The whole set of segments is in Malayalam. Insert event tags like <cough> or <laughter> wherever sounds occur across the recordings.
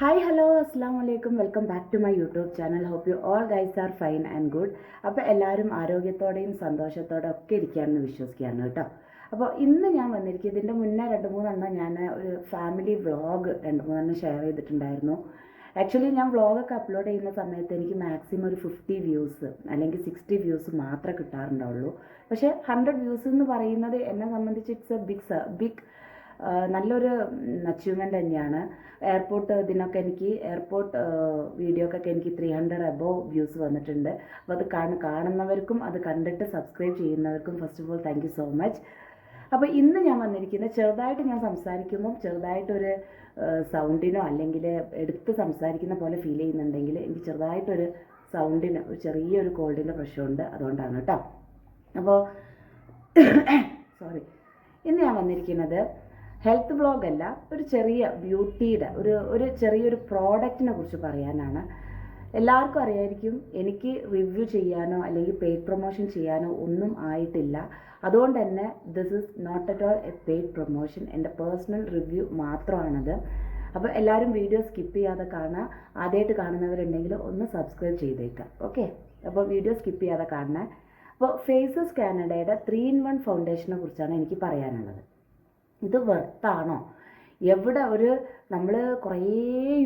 ഹായ് ഹലോ അസ്സാം വലൈക്കും welcome back to my YouTube channel hope you all guys are fine and good അപ്പോൾ എല്ലാവരും ആരോഗ്യത്തോടെയും സന്തോഷത്തോടെ ഒക്കെ ഇരിക്കുകയാണെന്ന് വിശ്വസിക്കുകയാണ് കേട്ടോ. അപ്പോൾ ഇന്ന് ഞാൻ വന്നിരിക്കും ഇതിന്റെ മുന്നേ രണ്ട് മൂന്നെണ്ണം ഞാൻ ഒരു ഫാമിലി വ്ളോഗ് രണ്ട് മൂന്നെണ്ണം ഷെയർ ചെയ്തിട്ടുണ്ടായിരുന്നു. ആക്ച്വലി ഞാൻ വ്ളോഗൊക്കെ അപ്ലോഡ് ചെയ്യുന്ന സമയത്ത് എനിക്ക് മാക്സിമം ഒരു ഫിഫ്റ്റി വ്യൂസ് അല്ലെങ്കിൽ സിക്സ്റ്റി വ്യൂസ് മാത്രമേ കിട്ടാറുണ്ടാവുള്ളൂ. പക്ഷേ ഹൺഡ്രഡ് വ്യൂസ് എന്ന് പറയുന്നത് എന്നെ സംബന്ധിച്ച് ഇറ്റ്സ് എ ബിഗ് ബിഗ് നല്ലൊരു അച്ചീവ്മെന്റ് തന്നെയാണ്. എയർപോർട്ട് ഇതിനൊക്കെ എനിക്ക് എയർപോർട്ട് വീഡിയോക്കൊക്കെ എനിക്ക് ത്രീ ഹൺഡ്രഡ് അബോവ് വ്യൂസ് വന്നിട്ടുണ്ട്. അപ്പോൾ അത് കാണ കാണുന്നവർക്കും അത് കണ്ടിട്ട് സബ്സ്ക്രൈബ് ചെയ്യുന്നവർക്കും first of all thank so much അപ്പോൾ ഇന്ന് ഞാൻ വന്നിരിക്കുന്നത് ചെറുതായിട്ട് ഞാൻ സംസാരിക്കുമ്പോൾ ചെറുതായിട്ടൊരു സൗണ്ടിനോ അല്ലെങ്കിൽ എടുത്ത് സംസാരിക്കുന്ന പോലെ ഫീൽ ചെയ്യുന്നുണ്ടെങ്കിൽ എനിക്ക് ചെറുതായിട്ടൊരു സൗണ്ടിന് ഒരു ചെറിയൊരു കോൾഡിന്റെ പ്രശ്നമുണ്ട്. അതുകൊണ്ടാണ് കേട്ടോ. അപ്പോൾ സോറി <coughs> ഇന്ന് ഞാൻ വന്നിരിക്കുന്നത് ഹെൽത്ത് ബ്ലോഗ് അല്ല ഒരു ചെറിയ ബ്യൂട്ടിയുടെ ഒരു ഒരു ചെറിയൊരു പ്രോഡക്റ്റിനെ കുറിച്ച് പറയാനാണ്. എല്ലാവർക്കും അറിയായിരിക്കും എനിക്ക് റിവ്യൂ ചെയ്യാനോ അല്ലെങ്കിൽ പെയ്ഡ് പ്രൊമോഷൻ ചെയ്യാനോ ഒന്നും ആയിട്ടില്ല. അതുകൊണ്ട് തന്നെ this is not at all a paid promotion എന്റെ പേഴ്സണൽ റിവ്യൂ മാത്രമാണത്. അപ്പോൾ എല്ലാവരും വീഡിയോ സ്കിപ്പ് ചെയ്യാതെ കാണുക. ആദ്യമായിട്ട് കാണുന്നവരുണ്ടെങ്കിൽ ഒന്ന് സബ്സ്ക്രൈബ് ചെയ്തേക്കാം. ഓക്കെ അപ്പോൾ വീഡിയോ സ്കിപ്പ് ചെയ്യാതെ കാണുക അപ്പോൾ ഫേസസ് കാനഡയുടെ ത്രീ ഇൻ വൺ ഫൗണ്ടേഷനെ കുറിച്ചാണ് എനിക്ക് പറയാനുള്ളത്. ഇത് വെർത്താണോ എവിടെ ഒരു നമ്മൾ കുറേ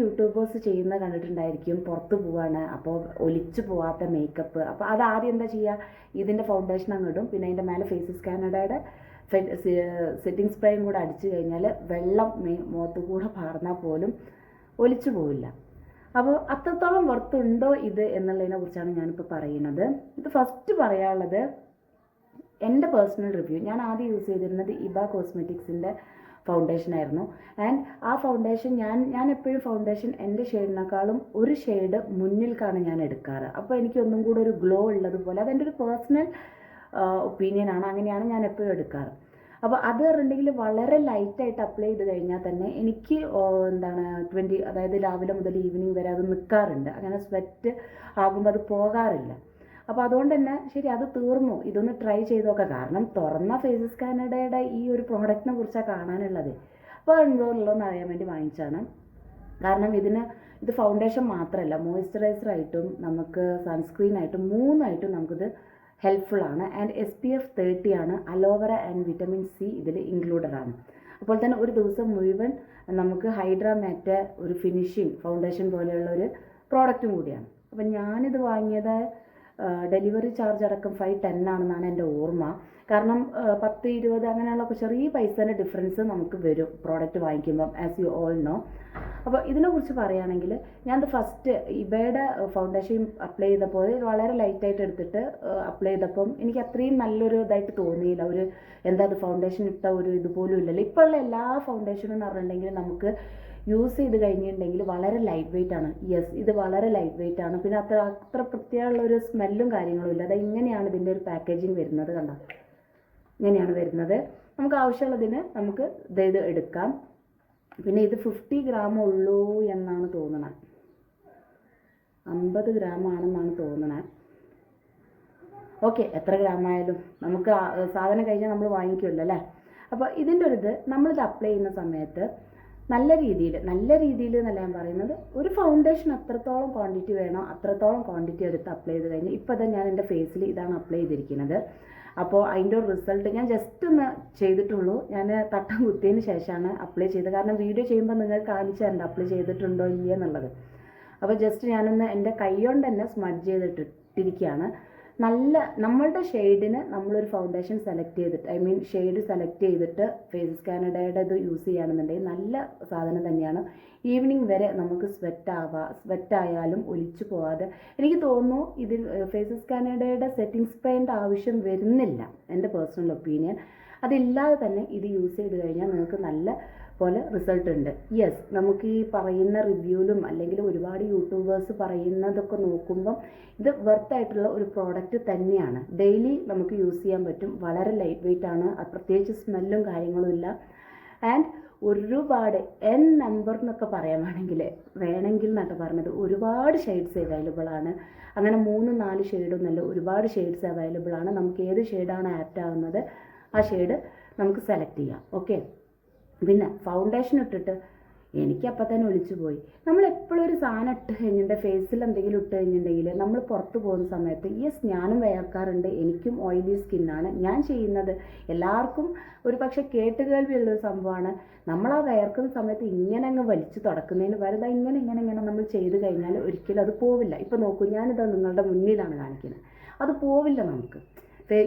യൂട്യൂബേഴ്സ് ചെയ്യുന്ന കണ്ടിട്ടുണ്ടായിരിക്കും പുറത്ത് പോവാണ് അപ്പോൾ ഒലിച്ചു പോവാത്ത മേക്കപ്പ് അപ്പോൾ അത് ആദ്യം എന്താ ചെയ്യുക ഇതിന്റെ ഫൗണ്ടേഷൻ അങ്ങ് ഇടും. പിന്നെ അതിന്റെ മേലെ ഫേസസ് കാനഡയുടെ സെറ്റിംഗ് സ്പ്രേയും കൂടെ അടിച്ചു കഴിഞ്ഞാൽ വെള്ളം മുഖത്ത് കൂടെ പാർന്നാൽ പോലും ഒലിച്ചു പോവില്ല. അപ്പോൾ അത്രത്തോളം വർത്തുണ്ടോ ഇത് എന്നുള്ളതിനെ കുറിച്ചാണ് ഞാനിപ്പോൾ പറയുന്നത്. ഇത് ഫസ്റ്റ് പറയാനുള്ളത് എന്റെ പേഴ്സണൽ റിവ്യൂ ഞാൻ ആദ്യം യൂസ് ചെയ്തിരുന്നത് ഇബ കോസ്മെറ്റിക്സിന്റെ ഫൗണ്ടേഷൻ ആയിരുന്നു. ആൻഡ് ആ ഫൗണ്ടേഷൻ ഞാൻ ഞാൻ എപ്പോഴും ഫൗണ്ടേഷൻ എന്റെ ഷെയ്ഡിനേക്കാളും ഒരു ഷെയ്ഡ് മുന്നിൽക്കാണ് ഞാൻ എടുക്കാറ്. അപ്പോൾ എനിക്ക് ഒന്നും കൂടെ ഒരു ഗ്ലോ ഉള്ളതുപോലെ അതെന്റെ ഒരു പേഴ്സണൽ ഒപ്പീനിയനാണ് അങ്ങനെയാണ് ഞാൻ എപ്പോഴും എടുക്കാറ്. അപ്പോൾ അത് പറഞ്ഞിട്ടുണ്ടെങ്കിൽ വളരെ ലൈറ്റായിട്ട് അപ്ലൈ ചെയ്ത് കഴിഞ്ഞാൽ തന്നെ എനിക്ക് എന്താണ് ട്വന്റി അതായത് രാവിലെ മുതൽ ഈവനിങ് വരെ അത് നിൽക്കാറുണ്ട് അങ്ങനെ സ്വെറ്റ് ആകുമ്പോൾ അത് പോകാറില്ല. അപ്പോൾ അതുകൊണ്ട് തന്നെ ശരി അത് തീർന്നു. ഇതൊന്ന് ട്രൈ ചെയ്ത് നോക്കാം. കാരണം തുറന്ന ഫേസസ് കാനഡയുടെ ഈ ഒരു പ്രോഡക്റ്റിനെ കുറിച്ചാണ് കാണാനുള്ളത്. അപ്പോൾ എന്തോ ഉള്ളതെന്ന് അറിയാൻ വേണ്ടി വാങ്ങിച്ചാണ് കാരണം ഇതിന് ഇത് ഫൗണ്ടേഷൻ മാത്രമല്ല മോയ്സ്ചറൈസർ ആയിട്ടും നമുക്ക് സൺസ്ക്രീൻ ആയിട്ടും മൂന്നായിട്ടും നമുക്കിത് ഹെൽപ്ഫുൾ ആണ്. And S P F thirty ആണ്. Aloe vera and vitamin C ഇതിൽ ഇൻക്ലൂഡഡ് ആണ്. അപ്പോൾ തന്നെ ഒരു ദിവസം മുഴുവൻ നമുക്ക് ഹൈഡ്രാമാറ്റ ഒരു ഫിനിഷിങ് ഫൗണ്ടേഷൻ പോലെയുള്ള ഒരു പ്രോഡക്റ്റും കൂടിയാണ്. അപ്പം ഞാനിത് വാങ്ങിയത് ഡെലിവറി ചാർജ് അടക്കം ഫൈവ് ടെൻ ആണെന്നാണ് എന്റെ ഓർമ്മ. കാരണം പത്ത് ഇരുപത് അങ്ങനെയുള്ള ചെറിയ പൈസേന്റെ ഡിഫറൻസ് നമുക്ക് വരും പ്രോഡക്റ്റ് വാങ്ങിക്കുമ്പം ആസ് യു ഓൾ നോ അപ്പോൾ ഇതിനെക്കുറിച്ച് പറയുകയാണെങ്കിൽ ഞാനത് ഫസ്റ്റ് ഇവയുടെ ഫൗണ്ടേഷൻ അപ്ലൈ ചെയ്തപ്പോൾ വളരെ ലൈറ്റായിട്ട് എടുത്തിട്ട് അപ്ലൈ ചെയ്തപ്പം എനിക്ക് അത്രയും നല്ലൊരു ഇതായിട്ട് തോന്നിയില്ല. ഒരു എന്താ അത് ഫൗണ്ടേഷൻ ഇട്ട ഒരു ഇതുപോലും ഇല്ലല്ലോ. ഇപ്പോൾ ഉള്ള എല്ലാ ഫൗണ്ടേഷനും എന്ന് പറഞ്ഞിട്ടുണ്ടെങ്കിൽ നമുക്ക് യൂസ് ചെയ്ത് കഴിഞ്ഞിട്ടുണ്ടെങ്കിൽ വളരെ ലൈറ്റ് വെയിറ്റ് ആണ്. യെസ് ഇത് വളരെ ലൈറ്റ് വെയിറ്റ് ആണ്. പിന്നെ അത്ര അത്ര പ്രത്യേകമുള്ള ഒരു സ്മെല്ലും കാര്യങ്ങളും ഇല്ല. അത് ഇങ്ങനെയാണ് ഇതിന്റെ ഒരു പാക്കേജിങ് വരുന്നത് കണ്ടോ? ഇങ്ങനെയാണ് വരുന്നത്. നമുക്ക് ആവശ്യമുള്ളതിന് നമുക്ക് ഇത് എടുക്കാം. പിന്നെ ഇത് ഫിഫ്റ്റി ഗ്രാം ഉള്ളൂ എന്നാണ് തോന്നണത് അമ്പത് ഗ്രാം ആണെന്നാണ് തോന്നണത് ഓക്കെ എത്ര ഗ്രാം ആയാലും നമുക്ക് സാധനം കഴിഞ്ഞാൽ നമ്മൾ വാങ്ങിക്കുമല്ലോ അല്ലേ? അപ്പോൾ ഇതിന്റെ ഒരു ഇത് നമ്മളിത് അപ്ലൈ ചെയ്യുന്ന സമയത്ത് നല്ല രീതിയിൽ നല്ല രീതിയിൽ എന്നല്ല ഞാൻ പറയുന്നത് ഒരു ഫൗണ്ടേഷൻ അത്രത്തോളം ക്വാണ്ടിറ്റി വേണോ അത്രത്തോളം ക്വാണ്ടിറ്റി എടുത്ത് അപ്ലൈ ചെയ്ത് കഴിഞ്ഞ് ഇപ്പോൾ തന്നെ ഞാൻ എന്റെ ഫേസിൽ ഇതാണ് അപ്ലൈ ചെയ്തിരിക്കുന്നത്. അപ്പോൾ അതിന്റെ റിസൾട്ട് ഞാൻ ജസ്റ്റ് ഒന്ന് ചെയ്തിട്ടുള്ളൂ. ഞാൻ തട്ടം കുത്തിയതിന് ശേഷമാണ് അപ്ലൈ ചെയ്തത്. കാരണം വീഡിയോ ചെയ്യുമ്പോൾ നിങ്ങൾ കാണിച്ചു തരണ്ട അപ്ലൈ ചെയ്തിട്ടുണ്ടോ ഇല്ല എന്നുള്ളത്. അപ്പോൾ ജസ്റ്റ് ഞാനൊന്ന് എന്റെ കൈ കൊണ്ട് തന്നെ സ്മഡ്ജ് ചെയ്തിട്ടിരിക്കുകയാണ്. നല്ല നമ്മളുടെ ഷെയ്ഡിന് നമ്മളൊരു ഫൗണ്ടേഷൻ സെലക്ട് ചെയ്തിട്ട് ഐ മീൻ ഷെയ്ഡ് സെലക്ട് ചെയ്തിട്ട് ഫേസ് കാനഡയുടെ ഇത് യൂസ് ചെയ്യുകയാണെന്നുണ്ടെങ്കിൽ നല്ല സാധനം തന്നെയാണ്. ഈവനിങ് വരെ നമുക്ക് സ്വെറ്റ് ആവാ സ്വെറ്റ് ആയാലും ഒലിച്ചു പോവാതെ. എനിക്ക് തോന്നുന്നു ഇതിൽ ഫേസസ് കാനഡയുടെ സെറ്റിംഗ് സ്പ്രേന്റെ ആവശ്യം വരുന്നില്ല എന്റെ പേഴ്സണൽ ഒപ്പീനിയൻ അതില്ലാതെ തന്നെ ഇത് യൂസ് ചെയ്ത് കഴിഞ്ഞാൽ നിങ്ങൾക്ക് നല്ല പോലെ റിസൾട്ട് ഉണ്ട്. യെസ് നമുക്ക് ഈ പറയുന്ന റിവ്യൂലും അല്ലെങ്കിൽ ഒരുപാട് യൂട്യൂബേഴ്സ് പറയുന്നതൊക്കെ നോക്കുമ്പം ഇത് വെർത്ത് ആയിട്ടുള്ള ഒരു പ്രോഡക്റ്റ് തന്നെയാണ്. ഡെയിലി നമുക്ക് യൂസ് ചെയ്യാൻ പറ്റും. വളരെ ലൈറ്റ് വെയിറ്റ് ആണ് പ്രത്യേകിച്ച് സ്മെല്ലും കാര്യങ്ങളും ഇല്ല. ആൻഡ് ഒരുപാട് എൻ നമ്പർ എന്നൊക്കെ പറയാൻ വേണമെങ്കിൽ വേണമെങ്കിൽ എന്നൊക്കെ പറഞ്ഞത്. ഒരുപാട് ഷെയ്ഡ്സ് അവൈലബിൾ ആണ്. അങ്ങനെ മൂന്ന് നാല് ഷെയ്ഡൊന്നല്ല ഒരുപാട് ഷെയ്ഡ്സ് അവൈലബിൾ ആണ്. നമുക്ക് ഏത് ഷെയ്ഡാണ് ആപ്റ്റ് ആവുന്നത്? ആ ഷെയ്ഡ് നമുക്ക് സെലക്ട് ചെയ്യാം. ഓക്കെ പിന്നെ ഫൗണ്ടേഷൻ ഇട്ടിട്ട് എനിക്ക് അപ്പം തന്നെ ഒളിച്ചു പോയി. നമ്മൾ എപ്പോഴും ഒരു സാധനം ഇട്ട് കഴിഞ്ഞിട്ട് ഫേസിൽ എന്തെങ്കിലും ഇട്ട് കഴിഞ്ഞിട്ടുണ്ടെങ്കിൽ നമ്മൾ പുറത്ത് പോകുന്ന സമയത്ത് യെസ് ഞാനും വേർക്കാറുണ്ട് എനിക്കും ഓയിലി സ്കിന്നാണ് ഞാൻ ചെയ്യുന്നത് എല്ലാവർക്കും ഒരു പക്ഷേ കേട്ടുകേൾവിയുള്ളൊരു സംഭവമാണ്. നമ്മൾ ആ വേർക്കുന്ന സമയത്ത് ഇങ്ങനെ അങ്ങ് വലിച്ചു തുടക്കുന്നതിന് പകരം ഇങ്ങനെ ഇങ്ങനെ ഇങ്ങനെ നമ്മൾ ചെയ്ത് കഴിഞ്ഞാൽ ഒരിക്കലും അത് പോവില്ല. ഇപ്പോൾ നോക്കൂ ഞാനിത് നിങ്ങളുടെ മുന്നിലാണ് കാണിക്കുന്നത്. അത് പോവില്ല നമുക്ക്.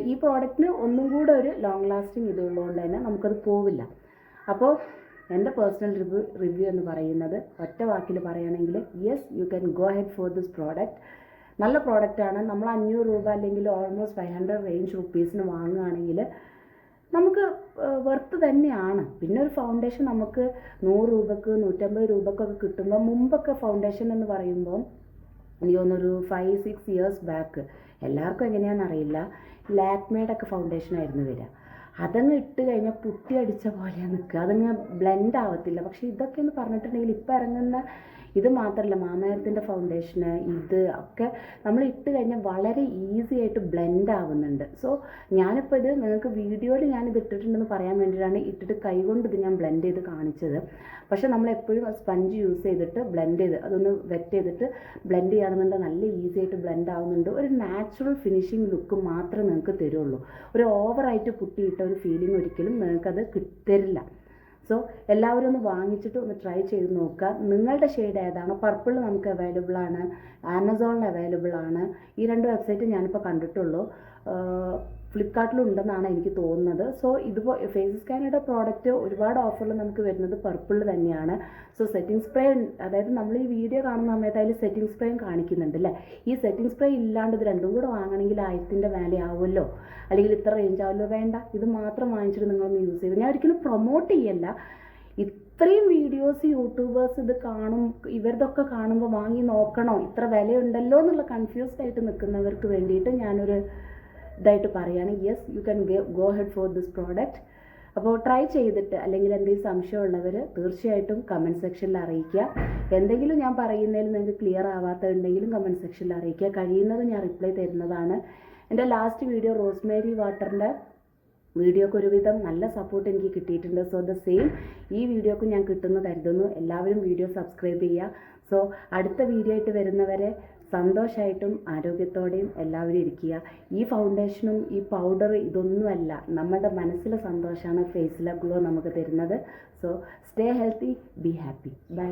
ഈ പ്രോഡക്റ്റിന് ഒന്നും കൂടെ ഒരു ലോങ് ലാസ്റ്റിംഗ് ഇതുള്ളതുകൊണ്ട് തന്നെ നമുക്കത് പോവില്ല. അപ്പോൾ എന്റെ പേഴ്സണൽ റിവ്യൂ റിവ്യൂ എന്ന് പറയുന്നത് ഒറ്റ വാക്കിൽ പറയുകയാണെങ്കിൽ yes you can go head for this product നല്ല പ്രോഡക്റ്റാണ് നമ്മൾ അഞ്ഞൂറ് രൂപ അല്ലെങ്കിൽ ഓൾമോസ്റ്റ് ഫൈവ് ഹൺഡ്രഡ് റേഞ്ച് റുപ്പീസിന് വാങ്ങുകയാണെങ്കിൽ നമുക്ക് വെർത്ത് തന്നെയാണ്. പിന്നെ ഒരു ഫൗണ്ടേഷൻ നമുക്ക് നൂറ് രൂപക്ക് നൂറ്റമ്പത് രൂപക്കൊക്കെ കിട്ടുമ്പോൾ മുമ്പൊക്കെ ഫൗണ്ടേഷൻ എന്ന് പറയുമ്പോൾ എനിക്ക് തോന്നുന്നൊരു ഫൈവ് സിക്സ് ഇയേഴ്സ് ബാക്ക് എല്ലാവർക്കും എങ്ങനെയാണെന്ന് അറിയില്ല. ലാക്മേഡൊക്കെ ഫൗണ്ടേഷൻ ആയിരുന്നു വരിക. അതങ്ങ് ഇട്ട് കഴിഞ്ഞാൽ പുട്ടി അടിച്ച പോലെയാണ് നിൽക്കുക അതങ്ങ് ബ്ലെൻഡ് ആവത്തില്ല. പക്ഷേ ഇതൊക്കെ എന്ന് പറഞ്ഞിട്ടുണ്ടെങ്കിൽ ഇപ്പം ഇറങ്ങുന്ന ഇത് മാത്രമല്ല മാമയത്തിന്റെ ഫൗണ്ടേഷന് ഇത് ഒക്കെ നമ്മൾ ഇട്ട് കഴിഞ്ഞാൽ വളരെ ഈസി ആയിട്ട് ബ്ലെൻഡ് ആവുന്നുണ്ട്. സോ ഞാനിപ്പോൾ ഇത് നിങ്ങൾക്ക് വീഡിയോയിൽ ഞാൻ ഞാനിത് ഇട്ടിട്ടുണ്ടെന്ന് പറയാൻ വേണ്ടിയിട്ടാണ് ഇട്ടിട്ട് കൈകൊണ്ട് ഇത് ഞാൻ ബ്ലെൻഡ് ചെയ്ത് കാണിച്ചത്. പക്ഷേ നമ്മൾ എപ്പോഴും സ്പഞ്ച് യൂസ് ചെയ്തിട്ട് ബ്ലെൻഡ് ചെയ്ത് അതൊന്ന് വെറ്റ് ചെയ്തിട്ട് ബ്ലെൻഡ് ചെയ്യുകയാണെന്നുണ്ടെങ്കിൽ നല്ല ഈസി ആയിട്ട് ബ്ലെൻഡ് ആവുന്നുണ്ട്. ഒരു നാച്ചുറൽ ഫിനിഷിംഗ് ലുക്ക് മാത്രമേ നിങ്ങൾക്ക് തരുള്ളൂ. ഒരു ഓവറായിട്ട് പുട്ടിയിട്ട ഒരു ഫീലിംഗ് ഒരിക്കലും നിങ്ങൾക്കത് കിട്ടരില്ല സോ എല്ലാവരും ഒന്ന് വാങ്ങിച്ചിട്ട് ഒന്ന് ട്രൈ ചെയ്ത് നോക്കുക. നിങ്ങളുടെ ഷെയ്ഡ് ഏതാണ്? പർപ്പിൾ നമുക്ക് അവൈലബിൾ ആണ്. ആമസോണിൽ അവൈലബിൾ ആണ്. ഈ രണ്ട് വെബ്സൈറ്റ് ഞാനിപ്പോൾ കണ്ടിട്ടുള്ളൂ. ഫ്ലിപ്കാർട്ടിലും ഉണ്ടെന്നാണ് എനിക്ക് തോന്നുന്നത്. സോ ഇതുപോ ഫേസ് സ്കാനയുടെ പ്രോഡക്റ്റ് ഒരുപാട് ഓഫറിൽ നമുക്ക് വരുന്നത് പർപ്പിൾ തന്നെയാണ്. സോ സെറ്റിംഗ് സ്പ്രേ അതായത് നമ്മൾ ഈ വീഡിയോ കാണുന്ന സമയത്ത് അതിൽ സെറ്റിംഗ് സ്പ്രേയും കാണിക്കുന്നുണ്ട് അല്ലേ ഈ സെറ്റിംഗ് സ്പ്രേ ഇല്ലാണ്ട് ഇത് രണ്ടും കൂടെ വാങ്ങണമെങ്കിൽ ആയിരത്തിന്റെ വാല്യൂ ആവുമല്ലോ? അല്ലെങ്കിൽ ഇത്ര റേഞ്ച് ആവുമല്ലോ? വേണ്ട. ഇത് മാത്രം വാങ്ങിച്ചിട്ട് നിങ്ങളൊന്ന് യൂസ് ചെയ്ത്. ഞാൻ ഒരിക്കലും പ്രൊമോട്ട് ചെയ്യല്ല. ഇത്രയും വീഡിയോസ് യൂട്യൂബേഴ്സ് ഇത് കാണും ഇവരതൊക്കെ കാണുമ്പോൾ വാങ്ങി നോക്കണോ? ഇത്ര വിലയുണ്ടല്ലോ എന്നുള്ള കൺഫ്യൂസ്ഡ് ആയിട്ട് നിൽക്കുന്നവർക്ക് വേണ്ടിയിട്ട് ഞാനൊരു ഇതായിട്ട് പറയുകയാണ് yes you can go head for this product അപ്പോൾ ട്രൈ ചെയ്തിട്ട് അല്ലെങ്കിൽ എന്തെങ്കിലും സംശയമുള്ളവർ തീർച്ചയായിട്ടും കമന്റ് സെക്ഷനിൽ അറിയിക്കുക. എന്തെങ്കിലും ഞാൻ പറയുന്നതിൽ നിങ്ങൾക്ക് ക്ലിയർ ആവാത്തതുണ്ടെങ്കിലും കമന്റ് സെക്ഷനിൽ അറിയിക്കുക. കഴിയുന്നത് ഞാൻ റിപ്ലൈ തരുന്നതാണ്. എന്റെ ലാസ്റ്റ് വീഡിയോ റോസ്മേരി വാട്ടറിന്റെ വീഡിയോക്ക് ഒരുവിധം നല്ല സപ്പോർട്ട് എനിക്ക് കിട്ടിയിട്ടുണ്ട്. സോ ദ സെയിം ഈ വീഡിയോക്ക് ഞാൻ കിട്ടുന്നു കരുതുന്നു. എല്ലാവരും വീഡിയോ സബ്സ്ക്രൈബ് ചെയ്യുക. സോ അടുത്ത വീഡിയോ ആയിട്ട് വരുന്നവരെ സന്തോഷമായിട്ടും ആരോഗ്യത്തോടെയും എല്ലാവരും ഇരിക്കുക. ഈ ഫൗണ്ടേഷനും ഈ പൗഡർ ഇതൊന്നുമല്ല. നമ്മുടെ മനസ്സിലെ സന്തോഷമാണ് ഫേസിലെ ഗ്ലോ നമുക്ക് തരുന്നത്. So stay healthy be happy bye